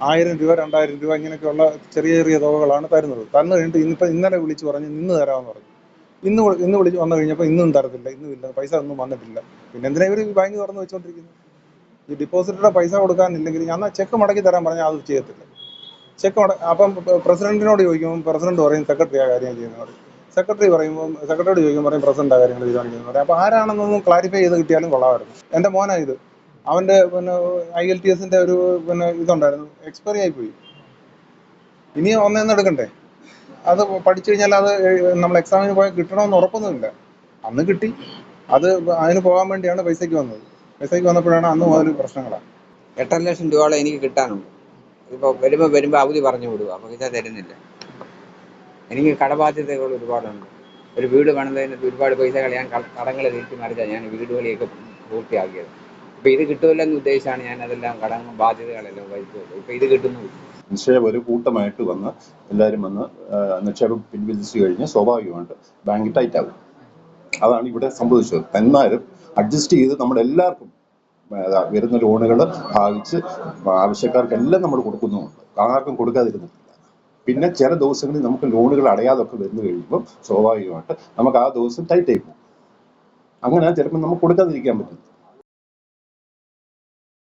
ആയിരം രൂപ രണ്ടായിരം രൂപ ഇങ്ങനെയൊക്കെയുള്ള ചെറിയ ചെറിയ തുകകളാണ് തരുന്നത്. തന്നു കഴിഞ്ഞിട്ട് ഇന്നിപ്പോൾ ഇന്നലെ വിളിച്ച് പറഞ്ഞ് ഇന്ന് തരാമെന്ന് പറഞ്ഞു. ഇന്ന് ഇന്ന് വിളിച്ച് വന്നു കഴിഞ്ഞപ്പോൾ ഇന്നും തരത്തില്ല ഇന്നും ഇല്ല പൈസ ഒന്നും വന്നിട്ടില്ല. പിന്നെ എന്തിനാ ഇവർ ബാങ്ക് തുറന്ന് വെച്ചുകൊണ്ടിരിക്കുന്നത് ഈ ഡിപ്പോസിറ്ററുടെ പൈസ കൊടുക്കാനില്ലെങ്കിൽ ഞാൻ ചെക്ക് മടക്കി തരാൻ പറഞ്ഞാൽ അത് ചെയ്യത്തില്ല. ചെക്ക് മട അപ്പം പ്രസിഡന്റിനോട് ചോദിക്കുമ്പോൾ പ്രസിഡന്റ് പറയും സെക്രട്ടറി ആ കാര്യം ചെയ്യുന്നത് സെക്രട്ടറി പറയുമ്പോൾ സെക്രട്ടറിയോട് ചോദിക്കുമ്പോൾ പറയും പ്രസിഡന്റ് ആ കാര്യങ്ങൾ തീരുമാനിക്കുന്നത് പറയും. അപ്പോൾ ആരാണെന്നൊന്നും ക്ലാരിഫൈ ചെയ്ത് കിട്ടിയാലും കൊള്ളാമായിരുന്നു. എന്റെ മോനാണ് ഇത്. അവന്റെ പിന്നെ ഐ എൽ ടി എസിന്റെ ഒരു പിന്നെ ഇതുണ്ടായിരുന്നു. എക്സ്പയറി ആയിപ്പോയി. ഇനി ഒന്നേന്ന് എടുക്കണ്ടേ? അത് പഠിച്ചു കഴിഞ്ഞാൽ അത് നമ്മൾ എക്സാമിന് പോയാൽ കിട്ടണമെന്ന് ഉറപ്പൊന്നുമില്ല. അന്ന് കിട്ടി. അത് അതിന് പോകാൻ വേണ്ടിയാണ് പൈസയ്ക്ക് വന്നത്. പൈസയ്ക്ക് വന്നപ്പോഴാണ് അന്ന് മുതൽ പ്രശ്നങ്ങളാണ് എട്ടര ലക്ഷം രൂപയോളം എനിക്ക് കിട്ടാനുണ്ട്. ഇപ്പോൾ വരുമ്പോൾ വരുമ്പോൾ അവധി പറഞ്ഞു വിടുക. പൈസ തരുന്നില്ല. എനിക്ക് കടബാധ്യതകൾ ഒരുപാടുണ്ട്. ഒരു വീട് പണിതതിന് ഒരുപാട് പൈസ കളയാൻ കടങ്ങൾ തിരിച്ചു മറിച്ചാണ് ഞാൻ വീട് പണിയൊക്കെ പൂർത്തിയാക്കിയത്. അപ്പോൾ ഇത് കിട്ടുമല്ലോ എന്ന് ഉദ്ദേശിച്ചാണ് ഞാൻ അതെല്ലാം കടങ്ങൾ ബാധ്യതകളെല്ലാം വഹിച്ചത് ഇപ്പൊ ഇത് കിട്ടുന്നു. നിക്ഷേപം ഒരു കൂട്ടമായിട്ട് വന്ന് എല്ലാവരും വന്ന് നിക്ഷേപം പിൻവലിച്ചു കഴിഞ്ഞാൽ സ്വാഭാവികമായിട്ട് ബാങ്ക് ടൈറ്റ് ആകും അതാണ് ഇവിടെ സംഭവിച്ചത്. എന്നാലും അഡ്ജസ്റ്റ് ചെയ്ത് നമ്മുടെ എല്ലാവർക്കും വരുന്ന ലോണുകൾ ഭാവിച്ച് ആവശ്യക്കാർക്കെല്ലാം നമ്മൾ കൊടുക്കുന്നുമുണ്ട്. ആർക്കും കൊടുക്കാതിരുന്നിട്ടില്ല. പിന്നെ ചില ദിവസങ്ങളിൽ നമുക്ക് ലോണുകൾ അടയാതൊക്കെ വരുന്നു കഴിയുമ്പോൾ സ്വാഭാവികമായിട്ട് നമുക്ക് ആ ദിവസം ടൈറ്റ് ആയി പോകും. അങ്ങനെ ചിലപ്പോൾ നമുക്ക് കൊടുക്കാതിരിക്കാൻ പറ്റും